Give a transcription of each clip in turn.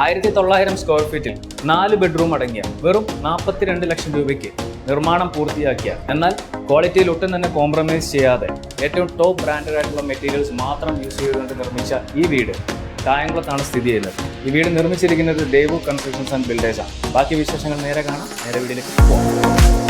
ആയിരത്തി തൊള്ളായിരം സ്ക്വയർ ഫീറ്റിൽ നാല് ബെഡ്റൂം അടങ്ങിയ വെറും നാൽപ്പത്തിരണ്ട് ലക്ഷം രൂപയ്ക്ക് നിർമ്മാണം പൂർത്തിയാക്കിയ. എന്നാൽ ക്വാളിറ്റിയിൽ ഒട്ടും തന്നെ കോംപ്രമൈസ് ചെയ്യാതെ ഏറ്റവും ടോപ്പ് ബ്രാൻഡഡ് ആയിട്ടുള്ള മെറ്റീരിയൽസ് മാത്രം യൂസ് ചെയ്തുകൊണ്ട് നിർമ്മിച്ച ഈ വീട് കായംകുളത്താണ് സ്ഥിതി ചെയ്യുന്നത്. ഈ വീട് നിർമ്മിച്ചിരിക്കുന്നത് ദേവു കൺസ്ട്രക്ഷൻസ് ആൻഡ് ബിൽഡേഴ്സാണ് ബാക്കി വിശേഷങ്ങൾ നേരെ കാണാം. നേരെ വീട്ടിലേക്ക് പോകാം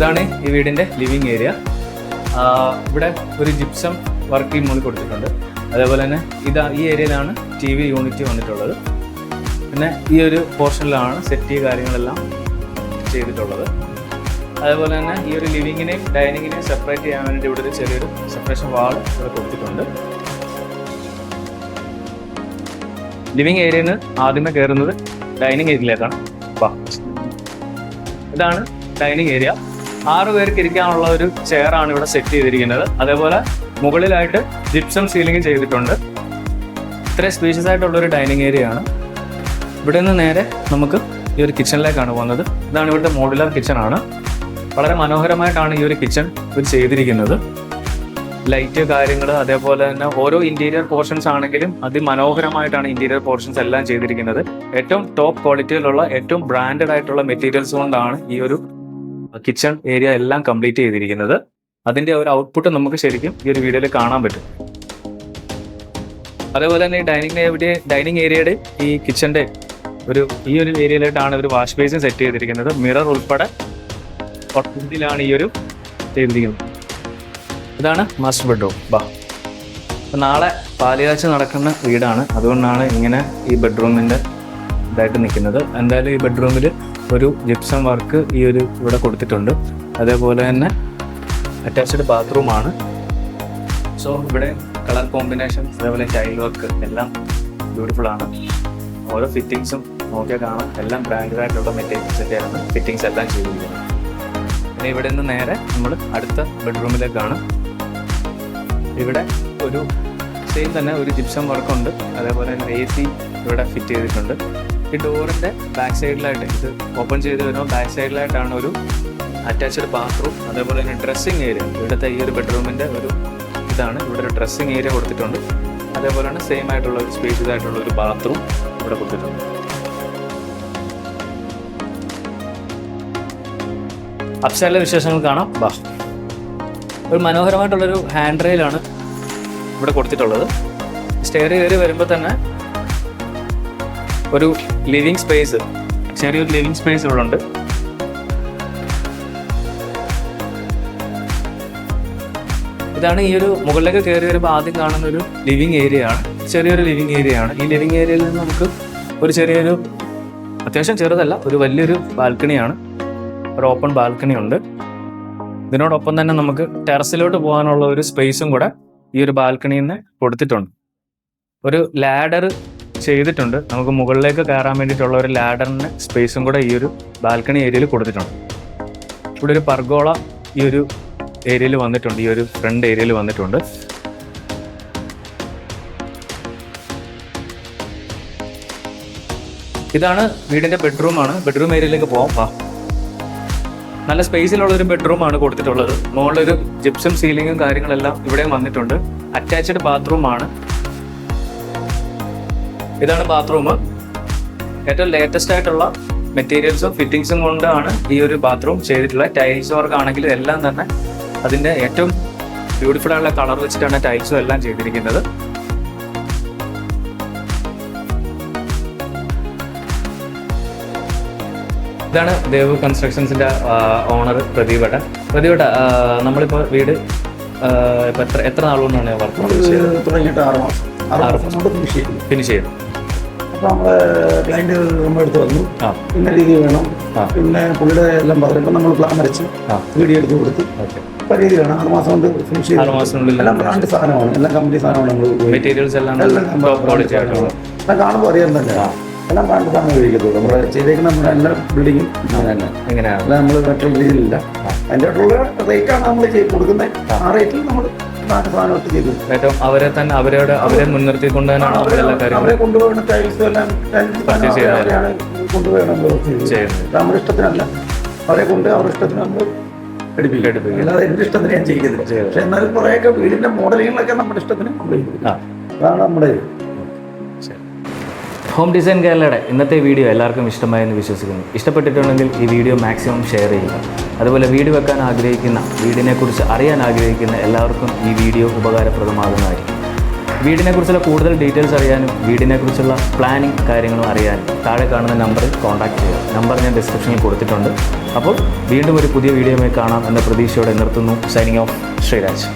ഇതാണ് ഈ വീടിന്റെ ലിവിങ് ഏരിയ ഇവിടെ ഒരു ജിപ്സം വർക്ക് ഈ മുകളിൽ കൊടുത്തിട്ടുണ്ട്. അതേപോലെ തന്നെ ഇതാ ഈ ഏരിയയിലാണ് ടി വി യൂണിറ്റ് വന്നിട്ടുള്ളത്. പിന്നെ ഈ ഒരു പോർഷനിലാണ് സെറ്റ് കാര്യങ്ങളെല്ലാം ചെയ്തിട്ടുള്ളത്. അതേപോലെ തന്നെ ഈ ഒരു ലിവിങ്ങിനെയും ഡൈനിങ്ങിനെയും സെപ്പറേറ്റ് ചെയ്യാൻ വേണ്ടി ഇവിടെ ഒരു ചെറിയൊരു സെപ്പറേഷൻ വാൾ ഇവിടെ കൊടുത്തിട്ടുണ്ട്. ലിവിങ് ഏരിയയിൽ നിന്ന് ആദ്യമേ കയറുന്നത് ഡൈനിങ് ഏരിയയിലേക്കാണ് ഇതാണ് ഡൈനിങ് ഏരിയ ആറ് പേർക്ക് ഇരിക്കാനുള്ള ഒരു ചെയറാണ് ഇവിടെ സെറ്റ് ചെയ്തിരിക്കുന്നത്. അതേപോലെ മുകളിലായിട്ട് ജിപ്സം സീലിംഗ് ചെയ്തിട്ടുണ്ട്. ഇത്രയും സ്പീഷ്യസ് ആയിട്ടുള്ള ഒരു ഡൈനിങ് ഏരിയ ആണ്. ഇവിടെ നിന്ന് നേരെ നമുക്ക് ഈ ഒരു കിച്ചണിലേക്കാണ് പോകുന്നത്. ഇതാണ് ഇവിടുത്തെ മോഡുലാർ കിച്ചൺ ആണ്. വളരെ മനോഹരമായിട്ടാണ് ഈ ഒരു കിച്ചൺ ഇത് ചെയ്തിരിക്കുന്നത്. ലൈറ്റ് കാര്യങ്ങൾ അതേപോലെ തന്നെ ഓരോ ഇന്റീരിയർ പോർഷൻസ് ആണെങ്കിലും അതിമനോഹരമായിട്ടാണ് ഇന്റീരിയർ പോർഷൻസ് എല്ലാം ചെയ്തിരിക്കുന്നത്. ഏറ്റവും ടോപ്പ് ക്വാളിറ്റിയിലുള്ള ഏറ്റവും ബ്രാൻഡഡ് ആയിട്ടുള്ള മെറ്റീരിയൽസ് കൊണ്ടാണ് ഈ ഒരു കിച്ചൺ ഏരിയ എല്ലാം കംപ്ലീറ്റ് ചെയ്തിരിക്കുന്നത്. അതിന്റെ ഒരു ഔട്ട്പുട്ട് നമുക്ക് ശരിക്കും ഈ ഒരു വീഡിയോയിൽ കാണാൻ പറ്റും. അതേപോലെ തന്നെ ഈ ഡൈനിങ് ഏരിയ ഡൈനിങ് ഏരിയയുടെ ഈ കിച്ചന്റെ ഒരു ഈ ഒരു ഏരിയയിലായിട്ടാണ് ഒരു വാഷ് ബേസിൻ സെറ്റ് ചെയ്തിരിക്കുന്നത്. മിറർ ഉൾപ്പെടെ ഇതിലാണ് ഈ ഒരു ചെയ്തിരിക്കുന്നത്. ഇതാണ് മാസ്റ്റർ ബെഡ്റൂം ബാ. നാളെ പാലുകാഴ്ച നടക്കുന്ന വീടാണ്. അതുകൊണ്ടാണ് ഇങ്ങനെ ഈ ബെഡ്റൂമിന്റെ ഇതായിട്ട് നിൽക്കുന്നത്. എന്തായാലും ഈ ബെഡ്റൂമിൽ ഒരു ജിപ്സം വർക്ക് ഈ ഒരു ഇവിടെ കൊടുത്തിട്ടുണ്ട്. അതേപോലെ തന്നെ അറ്റാച്ച്ഡ് ബാത്റൂമാണ് സോ ഇവിടെ കളർ കോമ്പിനേഷൻ അതേപോലെ ടൈൽ വർക്ക് എല്ലാം ബ്യൂട്ടിഫുൾ ആണ്. ഓരോ ഫിറ്റിങ്സും നോക്കിയാൽ കാണാം. എല്ലാം ബ്രാൻഡഡ് ആയിട്ടുള്ള മെറ്റീരിയൽസിന്റെ ആണ് ഫിറ്റിങ്സ് എല്ലാം ചെയ്തിരിക്കുന്നത്. പിന്നെ ഇവിടെ നിന്ന് നേരെ നമ്മൾ അടുത്ത ബെഡ്റൂമിലേക്കാണ് ഇവിടെ ഒരു സെയിം തന്നെ ഒരു ജിപ്സം വർക്കുണ്ട് അതേപോലെ തന്നെ എ സി ഇവിടെ ഫിറ്റ് ചെയ്തിട്ടുണ്ട്. ഈ ഡോറിന്റെ ബാക്ക് സൈഡിലായിട്ട് ഇത് ഓപ്പൺ ചെയ്ത് വരുമ്പോൾ ബാക്ക് സൈഡിലായിട്ടാണ് ഒരു അറ്റാച്ച്ഡ് ബാത്റൂം അതേപോലെ തന്നെ ഡ്രസ്സിങ് ഏരിയ. ഇവിടുത്തെ ഈ ഒരു ബെഡ്റൂമിന്റെ ഒരു ഇതാണ്. ഇവിടെ ഒരു ഡ്രസ്സിങ് ഏരിയ കൊടുത്തിട്ടുണ്ട്. അതേപോലെ തന്നെ സെയിം ആയിട്ടുള്ള ഒരു സ്പേഷ്യസ് ആയിട്ടുള്ള ഒരു ബാത്റൂം ഇവിടെ കൊടുത്തിട്ടുണ്ട്. അപ്സൈഡിലെ വിശേഷങ്ങൾ കാണാം. ബാ. ഒരു മനോഹരമായിട്ടുള്ളൊരു ഹാൻഡ് റെയിലാണ് ഇവിടെ കൊടുത്തിട്ടുള്ളത്. സ്റ്റെയർ കയറി വരുമ്പോൾ തന്നെ ഒരു ലിവിങ് സ്പേസ് ചെറിയൊരു ലിവിങ് സ്പേസ് ഇവിടെ ഉണ്ട് ഇതാണ് ഈ ഒരു മുകളിലേക്ക് കയറി വരുമ്പോൾ ആദ്യം കാണുന്ന ഒരു ലിവിങ് ഏരിയ ആണ്. ചെറിയൊരു ലിവിങ് ഏരിയ ആണ്. ഈ ലിവിങ് ഏരിയയിൽ നിന്ന് നമുക്ക് ഒരു ചെറിയൊരു അത്യാവശ്യം ചെറുതല്ല ഒരു വലിയൊരു ബാൽക്കണിയാണ് ഒരു ഓപ്പൺ ബാൽക്കണി ഉണ്ട്. ഇതിനോടൊപ്പം തന്നെ നമുക്ക് ടെറസിലോട്ട് പോകാനുള്ള ഒരു സ്പേസും കൂടെ ഈ ഒരു ബാൽക്കണിയിൽ നിന്ന് കൊടുത്തിട്ടുണ്ട്. ഒരു ലാഡർ ചെയ്തിട്ടുണ്ട്. നമുക്ക് മുകളിലേക്ക് കയറാൻ വേണ്ടിയിട്ടുള്ള ഒരു ലാഡറിന് സ്പേസും കൂടെ ഈ ഒരു ബാൽക്കണി ഏരിയയിൽ കൊടുത്തിട്ടുണ്ട്. ഇവിടെ ഒരു പർഗോള ഈ ഒരു ഏരിയയിൽ വന്നിട്ടുണ്ട്. ഈ ഒരു ഫ്രണ്ട് ഏരിയയിൽ വന്നിട്ടുണ്ട്. ഇതാണ് വീടിന്റെ ബെഡ്റൂമാണ് ബെഡ്റൂം ഏരിയയിലേക്ക് പോകാം വാ. നല്ല സ്പേസിലുള്ള ഒരു ബെഡ്റൂം ആണ് കൊടുത്തിട്ടുള്ളത്. മുകളിലൊരു ജിപ്സും സീലിങ്ങും കാര്യങ്ങളെല്ലാം ഇവിടെയും വന്നിട്ടുണ്ട്. അറ്റാച്ച്ഡ് ബാത്റൂം ആണ്. ഇതാണ് ബാത്റൂം ഏറ്റവും ലേറ്റസ്റ്റ് ആയിട്ടുള്ള മെറ്റീരിയൽസും ഫിറ്റിങ്സും കൊണ്ടാണ് ഈ ഒരു ബാത്റൂം ചെയ്തിട്ടുള്ളത് ടൈൽസ് വർക്ക് ആണെങ്കിലും എല്ലാം തന്നെ അതിന്റെ ഏറ്റവും ബ്യൂട്ടിഫുൾ ആയിട്ടുള്ള കളർ വെച്ചിട്ടാണ് ടൈൽസും എല്ലാം ചെയ്തിരിക്കുന്നത്. ഇതാണ് ദേവ് കൺസ്ട്രക്ഷൻസിന്റെ ഓണർ പ്രദീപേട്ടൻ പ്രദീപേട്ട നമ്മളിപ്പോ വീട് എത്ര എത്ര നാളുകൊണ്ടാണ് വർക്ക് തുടങ്ങിയിട്ട് ആറ് മാസം. ആറ് മാസം ഫിനിഷ് ചെയ്തു. ഫിനിഷ് ചെയ്തു. അപ്പോൾ നമ്മളെ ക്ലയന്റ് നമ്മുടെ അടുത്ത് വന്നു. ഇന്ന രീതി വേണം. പിന്നെ പുള്ളിയുടെ എല്ലാം പറഞ്ഞപ്പോൾ നമ്മൾ പ്ലാൻ വരച്ച് വീഡിയോ എടുത്ത് കൊടുത്ത്. അപ്പോൾ വേണം. ആറ് മാസം കൊണ്ട് ഫിനിഷ് ചെയ്ത് ആറ് മാസത്തിനുള്ളിൽ എല്ലാം ബ്രാൻഡ് സാധനമാണ്. എല്ലാം കമ്പനി സാധനമാണ് നമ്മൾ മെറ്റീരിയൽസ് എല്ലാം എല്ലാം കാണുമ്പോൾ അറിയാൻ തന്നെ. എല്ലാം ബ്രാൻഡ് സാധനം ഉപയോഗിക്കത്തുള്ളൂ. നമ്മൾ ചെയ്തേക്കുന്ന നമ്മുടെ എല്ലാ ബിൽഡിങ്ങും അങ്ങനെ എങ്ങനെയാണ്? നമ്മൾ മറ്റൊരു രീതിയിലില്ല അതിന്റെ ആയിട്ടുള്ള റേറ്റാണ് നമ്മൾ കൊടുക്കുന്നത്. ആ. റേറ്റിൽ നമ്മൾ ഇട്ട് ചെയ്തു ഏറ്റവും അവരെ തന്നെ അവരോട് അവരെ മുൻനിർത്തിക്കൊണ്ട് തന്നെയാണ് നമ്മൾ എല്ലാ കാര്യങ്ങളും അവരെ കൊണ്ടുപോകുന്ന ടൈൽസ് എല്ലാം Purchase ചെയ്യുന്നത്. അവരെയാണ് കൊണ്ടുപോകണം ചെയ്യുന്നത്. നമ്മുടെ ഇഷ്ടത്തിനല്ല അവരെ കൊണ്ട് അവരുടെ ഇഷ്ടത്തിന് നമ്മൾ എടുപ്പിക്കും. അല്ലാതെ എന്റെ ഇഷ്ടത്തിന് ഞാൻ ചെയ്യുന്നത് പക്ഷെ എന്നാലും കുറെയൊക്കെ വീടിന്റെ മോഡലുകളൊക്കെ നമ്മുടെ ഇഷ്ടത്തിന് നമ്മൾ ചെയ്യും ആ അതാണ് നമ്മുടെ ഇത്. ഹോം ഡിസൈൻ കേരളയുടെ ഇന്നത്തെ വീഡിയോ എല്ലാവർക്കും ഇഷ്ടമായെന്ന് വിശ്വസിക്കുന്നു. ഇഷ്ടപ്പെട്ടിട്ടുണ്ടെങ്കിൽ ഈ വീഡിയോ മാക്സിമം ഷെയർ ചെയ്യുക. അതുപോലെ വീട് വെക്കാൻ ആഗ്രഹിക്കുന്ന വീടിനെക്കുറിച്ച് അറിയാൻ ആഗ്രഹിക്കുന്ന എല്ലാവർക്കും ഈ വീഡിയോ ഉപകാരപ്രദമാകുന്നതായിരിക്കും. വീടിനെക്കുറിച്ചുള്ള കൂടുതൽ ഡീറ്റെയിൽസ് അറിയാനും വീടിനെക്കുറിച്ചുള്ള പ്ലാനിങ് കാര്യങ്ങളും അറിയാനും താഴെ കാണുന്ന നമ്പറിൽ കോൺടാക്റ്റ് ചെയ്യുക. നമ്പർ ഞാൻ ഡിസ്ക്രിപ്ഷനിൽ കൊടുത്തിട്ടുണ്ട്. അപ്പോൾ വീണ്ടും ഒരു പുതിയ വീഡിയോയുമായി കാണാം എന്ന പ്രതീക്ഷയോടെ നിർത്തുന്നു. Signing off Sreeraj